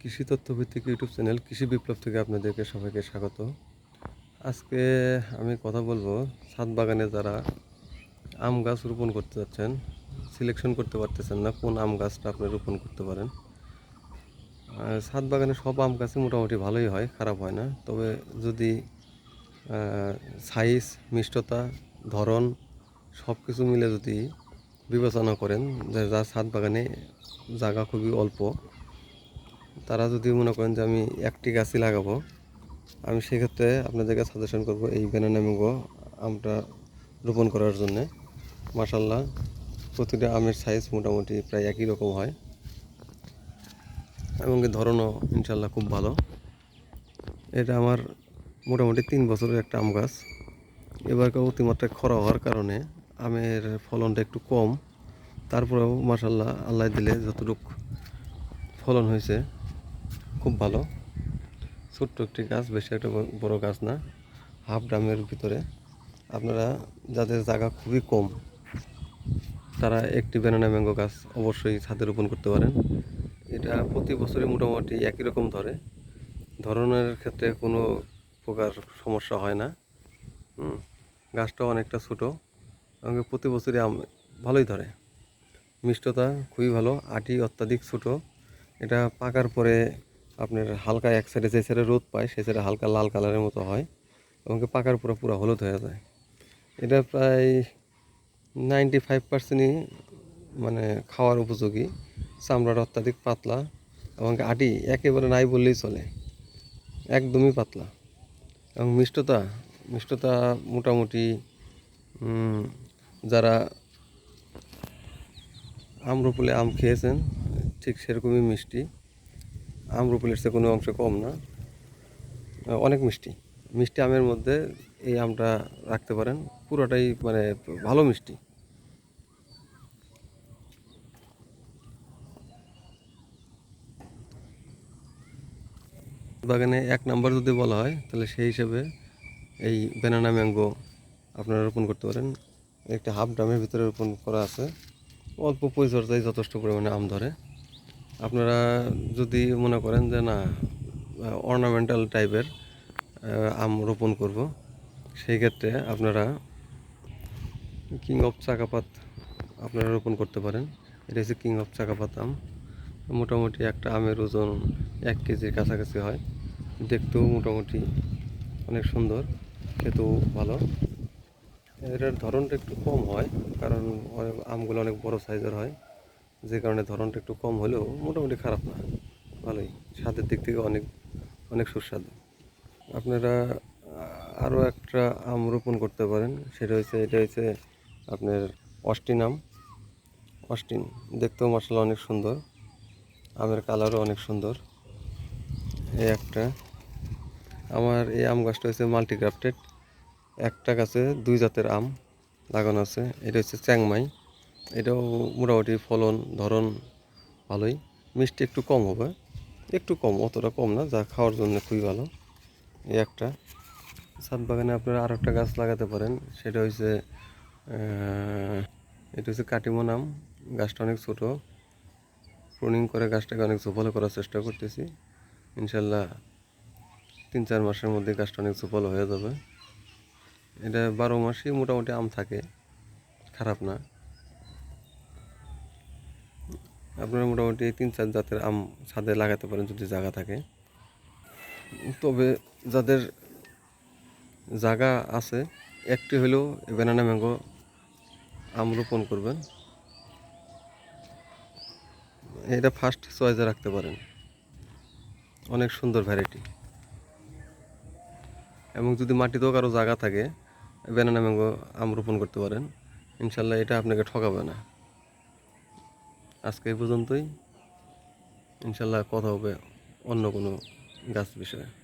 কৃষি তথ্যভিত্তিক YouTube channel কৃষি বিপ্লব থেকে আপনাদেরকে সবাইকে স্বাগত। আজকে আমি কথা বলব ছাদ বাগানে যারা আম গাছ রোপণ করতে যাচ্ছেন সিলেকশন করতে পারতেছেন না কোন আম গাছটা আপনি রোপণ করতে পারেন। ছাদ বাগানে সব আম গাছই মোটামুটি ভালোই হয়, খারাপ হয় না। তবে যদি সাইজ মিষ্টতা, ধরন সব কিছু মিলে যদি বিবেচনা করেন, যে যার ছাদ বাগানে জায়গা খুবই অল্প তারা যদি মনে করেন যে আমি একটি গাছই লাগাবো, আমি সেক্ষেত্রে আপনাদেরকে সাজেশন করব এই ব্যানানা ম্যাঙ্গো আমটা রোপণ করার জন্যে। মাসাল্লাহ প্রতিটা আমের সাইজ মোটামুটি প্রায় একই রকম হয়। এবং এর ধরনও ইনশাল্লাহ খুব ভালো। এটা আমার মোটামুটি তিন বছরের একটা আম গাছ। এবারকার অতিমাত্রায় খরা হওয়ার কারণে আমের ফলনটা একটু কম। তারপরেও মাসাল্লাহ আল্লাহ দিলে যতটুকু ফলন হয়েছে খুব ভালো। ছোট্ট একটি গাছ, বেশি একটা বড় গাছ না, হাফ ড্রামের ভিতরে। আপনারা যাদের জায়গা খুবই কম, তারা একটি ব্যানানা ম্যাঙ্গো গাছ অবশ্যই ছাদে রোপণ করতে পারেন। এটা প্রতি বছরই মোটামুটি একই রকম ধরে। ধরনের ক্ষেত্রে কোনো প্রকার সমস্যা হয় না। গাছটা অনেকটা ছোটো এবং প্রতি বছরই আম, ভালোই ধরে। মিষ্টতা খুবই ভালো, আটি অত্যাধিক ছোটো। এটা পাকার পরে আপনার হালকা এক সাইডে যে সাইডে রোদ পায়, সেই সাইডে হালকা লাল কালারের মতো হয় এবং পাকার পুরো পুরো হলুদ হয়ে যায়। এটা প্রায় নাইনটি ফাইভ পার্সেন্টই মানে খাওয়ার উপযোগী। চামড়াটা অত্যাধিক পাতলা এবং আটি একেবারে নাই বললেই চলে। একদমই পাতলা। এবং মিষ্টতা মিষ্টতা মোটামুটি যারা আম্রপুলে আম খেয়েছেন, ঠিক সেরকমই মিষ্টি। আম্রপুলের চেয়ে কোনো অংশে কম না। অনেক মিষ্টি। মিষ্টি আমের মধ্যে এই আমটা রাখতে পারেন। পুরোটাই মানে ভালো মিষ্টি। বাগানে এক নাম্বার যদি বলা হয়, তাহলে সেই হিসেবে এই ব্যানানা ম্যাঙ্গো আপনারা রোপণ করতে পারেন। একটা হাফ ড্রামের ভিতরে রোপণ করা আছে। অল্প পরিচর্যায় যথেষ্ট পরিমাণে আম ধরে। আপনারা যদি মনে করেন যে না অর্নামেন্টাল টাইপের আম রোপণ করব, সেই ক্ষেত্রে আপনারা কিং অফ চাকাপাত আপনারা রোপণ করতে পারেন। এটা হচ্ছে কিং অফ চাকাপাত আম। মোটামুটি একটা আমের ওজন এক কেজির কাছাকাছি হয়। দেখতেও মোটামুটি অনেক সুন্দর, খেতেও ভালো। এটার ধরনটা একটু কম হয়, কারণ আমগুলো অনেক বড় সাইজের হয়। যে কারণে ধরনটা একটু কম হলেও মোটামুটি খারাপ না। ভালোই। স্বাদের দিক থেকে অনেক অনেক সুস্বাদু। আপনারা আরও একটা আম রোপণ করতে পারেন। সেটা হচ্ছে এটা হচ্ছে আপনার অস্টিন আম। অস্টিন দেখতেও মশলা অনেক সুন্দর। আমের কালারও অনেক সুন্দর। এই একটা। আমার এই আম গাছটা হচ্ছে মাল্টিগ্রাফটেড একটা গাছে দুই জাতের আম লাগানো আছে। এটা হচ্ছে চ্যাংমাই। এটাও মোটামুটি ফলন, ধরন ভালোই। মিষ্টি একটু কম হবে, একটু কম, অতটা কম না, যা খাওয়ার জন্য খুবই ভালো। এই একটা। ছাদ বাগানে আপনারা আরও একটা গাছ লাগাতে পারেন, সেটা হচ্ছে এটা হচ্ছে কাটিমন আম গাছটা অনেক ছোট। প্রুনিং করে গাছটাকে অনেক ঝোপালো করার চেষ্টা করতেছি। ইনশাল্লাহ তিন চার মাসের মধ্যে গাছটা অনেক ঝোপালো হয়ে যাবে। এটা বারো মাসই মোটামুটি আম থাকে, খারাপ না। আপনারা মোটামুটি তিন চার জাতের আম ছাদে লাগাতে পারেন যদি জায়গা থাকে। তবে যাদের জায়গা আছে, একটি হলেও ব্যানানা ম্যাঙ্গো আম রোপণ করবেন। এটা ফার্স্ট চয়েসে রাখতে পারেন। অনেক সুন্দর ভ্যারাইটি এবং যদি মাটিতেও কারও জায়গা থাকে ব্যানানা ম্যাঙ্গো আম রোপণ করতে পারেন। ইনশাল্লাহ এটা আপনাকে ঠকাবে না। আজকে এই পর্যন্তই। ইনশাল্লাহ কথা হবে অন্য কোনো গাছ বিষয়ে।